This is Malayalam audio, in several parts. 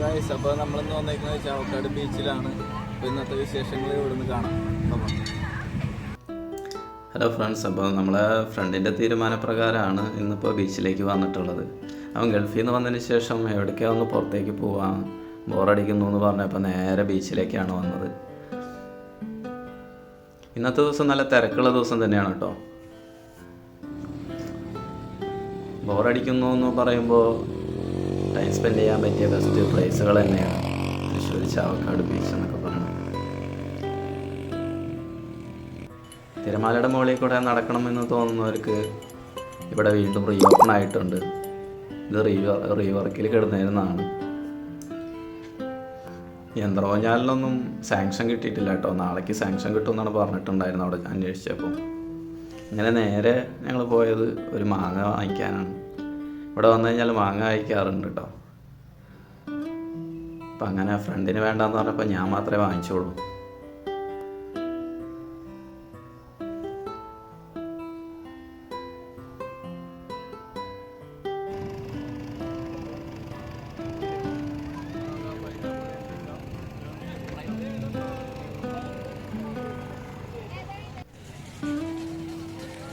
ഗായ്സ് അപ്പോൾ നമ്മളിന്ന് വന്നേക്കുന്നത് ചാവക്കാട് ബീച്ചിലാണ്. അപ്പോൾ ഇന്നത്തെ വിശേഷങ്ങൾ ഇവിടുന്ന് കാണാം. അപ്പോൾ ഹലോ ഫ്രണ്ട്സ് അപ്പോൾ നമ്മളെ ഫ്രണ്ടിന്റെ തീരുമാനപ്രകാരമാണ് ഇന്നിപ്പോൾ ബീച്ചിലേക്ക് വന്നിട്ടുള്ളത്. അവൻ ഗൾഫിൽ നിന്ന് വന്നതിന് ശേഷം എവിടേക്കാ ഒന്ന് പുറത്തേക്ക് പോവാം ബോറടിക്കുന്നു എന്ന് പറഞ്ഞപ്പോൾ നേരെ ബീച്ചിലേക്കാണ് വന്നത്. ഇന്നത്തെ ദിവസം നല്ല തിരക്കുള്ള ദിവസം തന്നെയാണ് കേട്ടോ. ബോറടിക്കുന്നു എന്ന് പറയുമ്പോൾ ടൈം സ്പെൻഡ് ചെയ്യാൻ പറ്റിയ ബെസ്റ്റ് പ്ലേസുകൾ തന്നെയാണ്. തൃശ്ശൂർ ചാവക്കാട് ബീച്ച് എന്നൊക്കെ പറഞ്ഞു. തിരമാലയുടെ മുകളിൽ കൂടെ നടക്കണമെന്ന് തോന്നുന്നവർക്ക് ഇവിടെ വീണ്ടും റീ ഓപ്പൺ ആയിട്ടുണ്ട്. ഇത് റീ റീ വർക്കിൽ കിടന്നിരുന്നതാണ്. യന്ത്രോഞ്ഞാലിനൊന്നും സാങ്ഷൻ കിട്ടിയിട്ടില്ല കേട്ടോ. നാളേക്ക് സാങ്ഷൻ കിട്ടുമെന്നാണ് പറഞ്ഞിട്ടുണ്ടായിരുന്നു അവിടെ അന്വേഷിച്ചപ്പോൾ. ഇങ്ങനെ നേരെ ഞങ്ങൾ പോയത് ഒരു മാങ്ങ വാങ്ങിക്കാനാണ്. ഇവിടെ വന്നു കഴിഞ്ഞാൽ മാങ്ങ വാങ്ങിക്കാറുണ്ട് കേട്ടോ. അപ്പം അങ്ങനെ ഫ്രണ്ടിന് വേണ്ടാന്ന് പറഞ്ഞപ്പോൾ ഞാൻ മാത്രമേ വാങ്ങിച്ചോളൂ.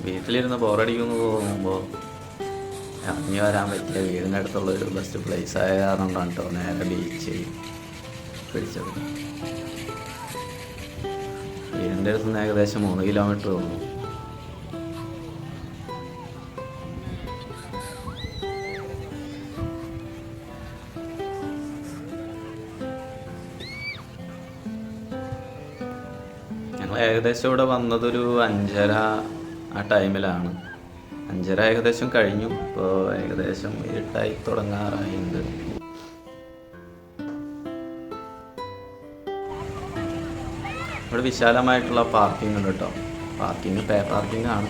വീട്ടിലിരുന്ന് ബോറടിക്കുന്നു തോന്നുമ്പോൾ ഇറങ്ങി വരാൻ പറ്റിയ വീടിന്റെ അടുത്തുള്ള ഒരു ബെസ്റ്റ് പ്ലേസ് ആയ കാരണം കേട്ടോ നേരെ ബീച്ച് പിടിച്ചത്. വീടിന്റെ അടുത്ത് നിന്ന് ഏകദേശം മൂന്ന് കിലോമീറ്റർ ഉള്ളൂ. ഏകദേശം ഇവിടെ വന്നതൊരു അഞ്ചര ആ ടൈമിലാണ് അഞ്ചര ഏകദേശം കഴിഞ്ഞു. ഇപ്പോൾ ഏകദേശം ഇരുട്ടായി തുടങ്ങാറായിട്ടുണ്ട് ഇവിടെ വിശാലമായിട്ടുള്ള പാർക്കിംഗ് ഉണ്ട് കേട്ടോ. പാർക്കിംഗ് പേ പാർക്കിംഗ് ആണ്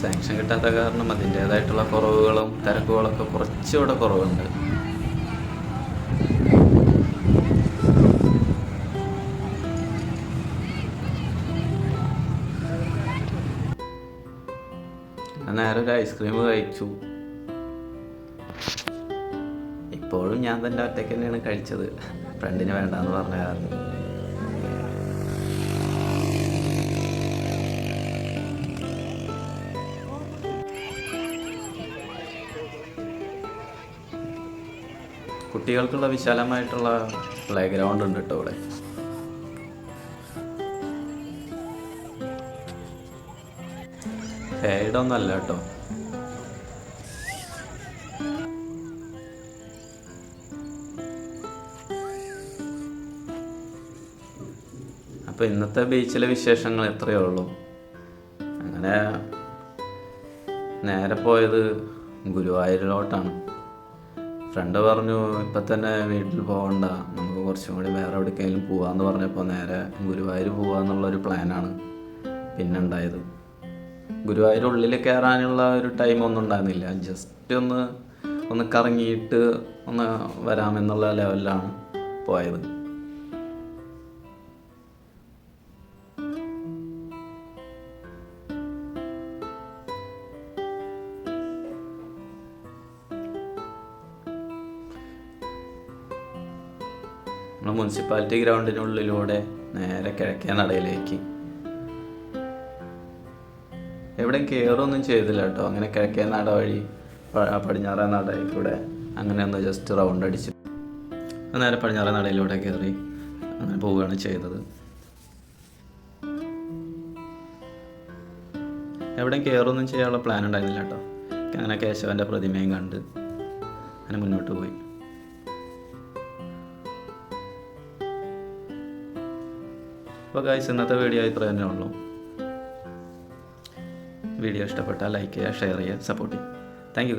സാങ്ഷൻ കിട്ടാത്ത കാരണം അതിന്റേതായിട്ടുള്ള കുറവുകളും തിരക്കുകളൊക്കെ കുറച്ചുകൂടെ കുറവുണ്ട്. നേരെ ഒരു ഐസ്ക്രീം കഴിച്ചു. ഇപ്പോഴും ഞാൻ തന്നെ ഒറ്റയ്ക്ക് തന്നെയാണ് കഴിച്ചത്. ഫ്രണ്ടിന് വേണ്ടാന്ന് പറഞ്ഞ കാരണം. കുട്ടികൾക്കുള്ള വിശാലമായിട്ടുള്ള പ്ലേ ഗ്രൗണ്ട് ഉണ്ട് കേട്ടോ ഇവിടെ. ഹെയ്ഡൊന്നും അല്ല കേട്ടോ അപ്പോൾ ഇന്നത്തെ ബീച്ചിലെ വിശേഷങ്ങൾ എത്രയേ ഉള്ളൂ? അങ്ങനെ നേരെ പോയത് ഗുരുവായൂരിലോട്ടാണ്. ഫ്രണ്ട് പറഞ്ഞു ഇപ്പം തന്നെ വീട്ടിൽ പോകണ്ട നമുക്ക് കുറച്ചും കൂടി വേറെ എവിടേക്കെങ്കിലും പോകാമെന്ന് പറഞ്ഞപ്പോൾ നേരെ ഗുരുവായൂർ പോകാമെന്നുള്ളൊരു പ്ലാനാണ് പിന്നെ ഉണ്ടായത്. ഗുരുവായൂർ ഉള്ളിൽ കയറാനുള്ള ഒരു ടൈം ഒന്നും ഉണ്ടായിരുന്നില്ല. ജസ്റ്റ് ഒന്ന് ഒന്ന് കറങ്ങിയിട്ട് ഒന്ന് വരാമെന്നുള്ള ലെവലിലാണ് പോയത്. നമ്മൾ മുനിസിപ്പാലിറ്റി ഗ്രൗണ്ടിനുള്ളിലൂടെ നേരെ കിഴക്കേ നടയിലേക്ക്. എവിടെയും കയറൊന്നും ചെയ്തില്ല കേട്ടോ. അങ്ങനെ കിഴക്കേ നട വഴി പടിഞ്ഞാറ നടയിൽ കൂടെ അങ്ങനെ ഒന്ന് ജസ്റ്റ് റൗണ്ട് അടിച്ച് നേരെ പടിഞ്ഞാറ നടയിലൂടെ കയറി അങ്ങനെ പോവുകയാണ് ചെയ്തത്. എവിടെയും കയറൊന്നും ചെയ്യാനുള്ള പ്ലാൻ ഉണ്ടായിരുന്നില്ല കേട്ടോ. അങ്ങനെ കേശവന്റെ പ്രതിമയും കണ്ട് അങ്ങനെ മുന്നോട്ട് പോയി. അപ്പോൾ ഗായ്സ് ഇന്നത്തെ വീഡിയോ ഇത്ര തന്നെ ഉള്ളൂ. വീഡിയോ ഇഷ്ടപ്പെട്ടാൽ ലൈക്ക് ചെയ്യുക ഷെയർ ചെയ്യുക സപ്പോർട്ട് ചെയ്യുക. Thank you